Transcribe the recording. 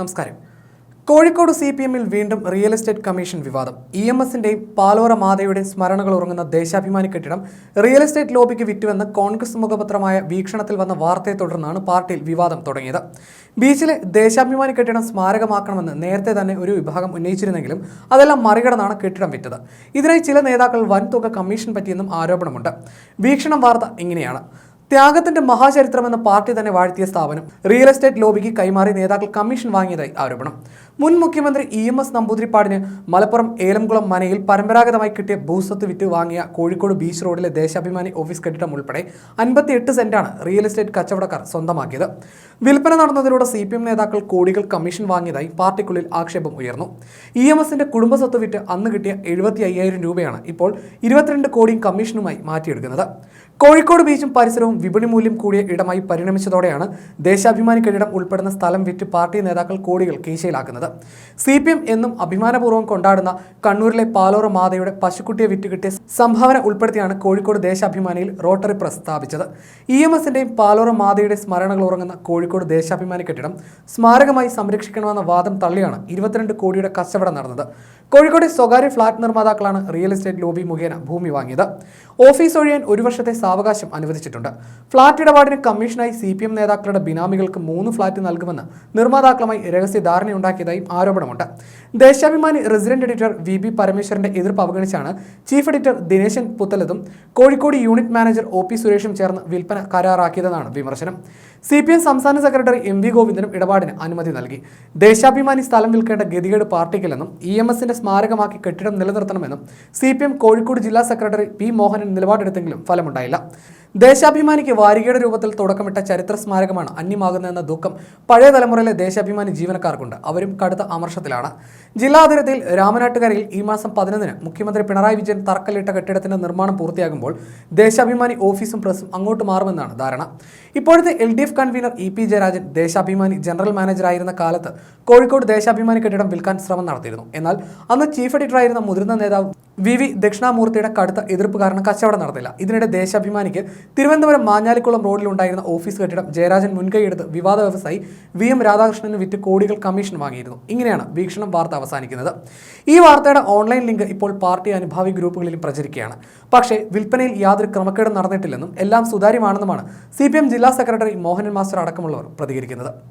നമസ്കാരം. Kozhikode C P എമ്മിൽ വീണ്ടും റിയൽ എസ്റ്റേറ്റ് കമ്മീഷൻ വിവാദം. ഇ എം എസിന്റെയും പാലോറ മാതയുടെ സ്മരണകൾ ഉറങ്ങുന്ന ദേശാഭിമാനി കെട്ടിടം റിയൽ എസ്റ്റേറ്റ് ലോബിക്ക് വിറ്റുവെന്ന് കോൺഗ്രസ് മുഖപത്രമായ വീക്ഷണത്തിൽ വന്ന വാർത്തയെ തുടർന്നാണ് പാർട്ടിയിൽ വിവാദം തുടങ്ങിയത്. ബീച്ചിലെ ദേശാഭിമാനി കെട്ടിടം സ്മാരകമാക്കണമെന്ന് നേരത്തെ തന്നെ ഒരു വിഭാഗം ഉന്നയിച്ചിരുന്നെങ്കിലും അതെല്ലാം മറികടന്നാണ് കെട്ടിടം വിറ്റത്. ഇതിനായി ചില നേതാക്കൾ വൻതുക കമ്മീഷൻ പറ്റിയെന്നും ആരോപണമുണ്ട്. വീക്ഷണം വാർത്ത ഇങ്ങനെയാണ്. ത്യാഗത്തിന്റെ മഹാചരിത്രമെന്ന പാർട്ടി തന്നെ വാഴ്ത്തിയ സ്ഥാപനം. റിയൽ എസ്റ്റേറ്റ് ലോബിക്ക് കൈമാറി നേതാക്കൾ കമ്മീഷൻ വാങ്ങിയതായി ആരോപണം. മുൻ മുഖ്യമന്ത്രി ഇ എം എസ് നമ്പൂതിരിപ്പാടിന് മലപ്പുറം ഏലംകുളം മനയിൽ പരമ്പരാഗതമായി കിട്ടിയ ഭൂസ്വത്ത് വിറ്റ് വാങ്ങിയ കോഴിക്കോട് ബീച്ച് റോഡിലെ ദേശാഭിമാനി ഓഫീസ് കെട്ടിടം ഉൾപ്പെടെ അൻപത്തിയെട്ട് സെന്റാണ് റിയൽ എസ്റ്റേറ്റ് കച്ചവടക്കാർ സ്വന്തമാക്കിയത്. വിൽപ്പന നടന്നതിലൂടെ സി പി എം നേതാക്കൾ കോടികൾ കമ്മീഷൻ വാങ്ങിയതായി പാർട്ടിക്കുള്ളിൽ ആക്ഷേപം ഉയർന്നു. ഇ എം എസിന്റെ കുടുംബസ്വത്ത് വിറ്റ് അന്ന് കിട്ടിയ എഴുപത്തി അയ്യായിരം രൂപയാണ് ഇപ്പോൾ ഇരുപത്തിരണ്ട് കോടിയും കമ്മീഷനുമായി മാറ്റിയെടുക്കുന്നത്. കോഴിക്കോട് ബീച്ചും പരിസരവും വിപണി മൂല്യം കൂടിയ ഇടമായി പരിണമിച്ചതോടെയാണ് ദേശാഭിമാനി കെട്ടിടം ഉൾപ്പെടുന്ന സ്ഥലം വിറ്റ് പാർട്ടി നേതാക്കൾ കോടികൾ കീശയിലാക്കുന്നത്. സി പി എം എന്നും അഭിമാനപൂർവം കൊണ്ടാടുന്ന കണ്ണൂരിലെ പാലോറ മാതയുടെ പശുക്കുട്ടിയെ വിറ്റ് കിട്ടിയ സംഭാവന ഉൾപ്പെടുത്തിയാണ് കോഴിക്കോട് ദേശാഭിമാനിയിൽ റോട്ടറി പ്രസ് സ്ഥാപിച്ചത് ഇ എം എസിന്റെയും പാലോറ മാതയുടെ സ്മരണകൾ ഉറങ്ങുന്ന കോഴിക്കോട് ദേശാഭിമാനി കെട്ടിടം സ്മാരകമായി സംരക്ഷിക്കണമെന്ന വാദം തള്ളിയാണ് ഇരുപത്തിരണ്ട് കോടിയുടെ കച്ചവടം നടന്നത്. കോഴിക്കോട് സ്വകാര്യ ഫ്ളാറ്റ് നിർമ്മാതാക്കളാണ് റിയൽ എസ്റ്റേറ്റ് ലോബി മുഖേന ഭൂമി വാങ്ങിയത്. ഓഫീസ് ഒഴിയാൻ ഒരു വർഷത്തെ സാവകാശം അനുവദിച്ചിട്ടുണ്ട്. ഫ്ളാറ്റ് ഇടപാടിന് കമ്മീഷനായി സി പി എം നേതാക്കളുടെ ബിനാമികൾക്ക് മൂന്ന് ഫ്ളാറ്റ് നൽകുമെന്ന് നിർമ്മാതാക്കളുമായി രഹസ്യ ധാരണയുണ്ടാക്കിയതായും ആരോപണമുണ്ട്. Deshabhimani resident editor V B പരമേശ്വരന്റെ എതിർപ്പ് അവഗണിച്ചാണ് chief editor Dineshan പുത്തലതും Kozhikode unit manager O P സുരേഷും ചേർന്ന് വിൽപ്പന കരാറാക്കിയതെന്നാണ് വിമർശനം. സി പി എം സംസ്ഥാന സെക്രട്ടറി എം വി ഗോവിന്ദനും ഇടപാടിന് അനുമതി നൽകി. ദേശാഭിമാനി സ്ഥലം വിൽക്കേണ്ട ഗതികേട് പാർട്ടിക്കില്ലെന്നും ഇ എം എസിന്റെ സ്മാരകമാക്കി കെട്ടിടം നിലനിർത്തണമെന്നും സി പി എം കോഴിക്കോട് ജില്ലാ സെക്രട്ടറി പി മോഹനൻ നിലപാടെടുത്തെങ്കിലും ഫലമുണ്ടായില്ല. 음 ദേശാഭിമാനിക്ക് വാരികയുടെ രൂപത്തിൽ തുടക്കമിട്ട ചരിത്ര സ്മാരകമാണ് അന്യമാകുന്നതെന്ന ദുഃഖം പഴയ തലമുറയിലെ ദേശാഭിമാനി ജീവനക്കാർക്കുണ്ട്. അവരും കടുത്ത അമർഷത്തിലാണ്. ജില്ലാ അതിർത്തിയിൽ രാമനാട്ടുകരയിൽ ഈ മാസം പതിനൊന്നിന് മുഖ്യമന്ത്രി പിണറായി വിജയൻ തറക്കല്ലിട്ട കെട്ടിടത്തിന്റെ നിർമ്മാണം പൂർത്തിയാകുമ്പോൾ ദേശാഭിമാനി ഓഫീസും പ്രസും അങ്ങോട്ട് മാറുമെന്നാണ് ധാരണ. ഇപ്പോഴത്തെ L D F convener E P Jayarajan Deshabhimani general മാനേജറായിരുന്ന കാലത്ത് കോഴിക്കോട് ദേശാഭിമാനി കെട്ടിടം വിൽക്കാൻ ശ്രമം നടത്തിയിരുന്നു. എന്നാൽ അന്ന് ചീഫ് എഡിറ്ററായിരുന്ന മുതിർന്ന നേതാവ് വി വി ദക്ഷിണാമൂർത്തിയുടെ കടുത്ത എതിർപ്പ് കാരണം കച്ചവടം നടത്തില്ല ഇതിനിടെ ദേശാഭിമാനിക്ക് തിരുവനന്തപുരം മാഞ്ഞാലിക്കുളം റോഡിലുണ്ടായിരുന്ന ഓഫീസ് കെട്ടിടം ജയരാജൻ മുൻകൈയെടുത്ത് വിവാദ വ്യവസായി വി എം രാധാകൃഷ്ണന് വിറ്റ് കോടികൾ കമ്മീഷൻ വാങ്ങിയിരുന്നു. ഇങ്ങനെയാണ് വീക്ഷണം വാർത്ത അവസാനിക്കുന്നത്. ഈ വാർത്തയുടെ ഓൺലൈൻ ലിങ്ക് ഇപ്പോൾ പാർട്ടി അനുഭാവി ഗ്രൂപ്പുകളിൽ പ്രചരിക്കുകയാണ്. പക്ഷേ വിൽപ്പനയിൽ യാതൊരു ക്രമക്കേടും നടന്നിട്ടില്ലെന്നും എല്ലാം സുതാര്യമാണെന്നുമാണ് സി ജില്ലാ സെക്രട്ടറി മോഹനൻ മാസ്റ്റർ അടക്കമുള്ളവർ പ്രതികരിക്കുന്നത്.